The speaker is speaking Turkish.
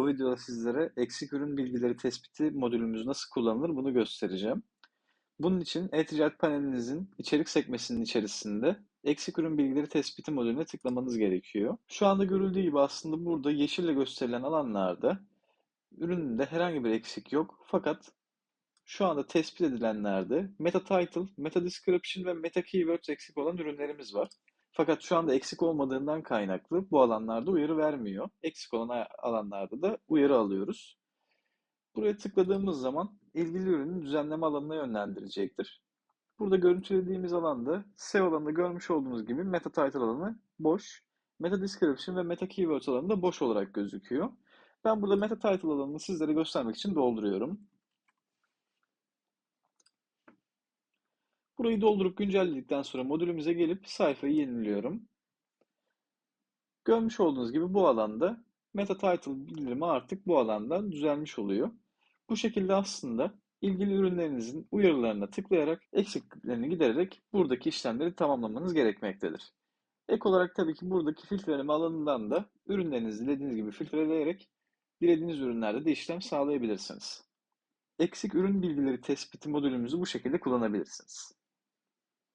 Bu videoda sizlere eksik ürün bilgileri tespiti modülümüz nasıl kullanılır bunu göstereceğim. Bunun için e-ticaret panelinizin içerik sekmesinin içerisinde eksik ürün bilgileri tespiti modülüne tıklamanız gerekiyor. Şu anda görüldüğü gibi aslında burada yeşille gösterilen alanlarda ürününde herhangi bir eksik yok. Fakat şu anda tespit edilenlerde meta title, meta description ve meta keywords eksik olan ürünlerimiz var. Fakat şu anda eksik olmadığından kaynaklı bu alanlarda uyarı vermiyor. Eksik olan alanlarda da uyarı alıyoruz. Buraya tıkladığımız zaman ilgili ürünün düzenleme alanına yönlendirecektir. Burada görüntülediğimiz alanda SEO alanında görmüş olduğunuz gibi meta title alanı boş, meta description ve meta keywords alanı da boş olarak gözüküyor. Ben burada meta title alanını sizlere göstermek için dolduruyorum. Burayı doldurup güncelledikten sonra modülümüze gelip sayfayı yeniliyorum. Görmüş olduğunuz gibi bu alanda meta title bildirimi artık bu alanda düzelmiş oluyor. Bu şekilde aslında ilgili ürünlerinizin uyarılarına tıklayarak eksikliklerini gidererek buradaki işlemleri tamamlamanız gerekmektedir. Ek olarak tabii ki buradaki filtreleme alanından da ürünlerinizi dilediğiniz gibi filtreleyerek dilediğiniz ürünlerde de işlem sağlayabilirsiniz. Eksik ürün bilgileri tespiti modülümüzü bu şekilde kullanabilirsiniz.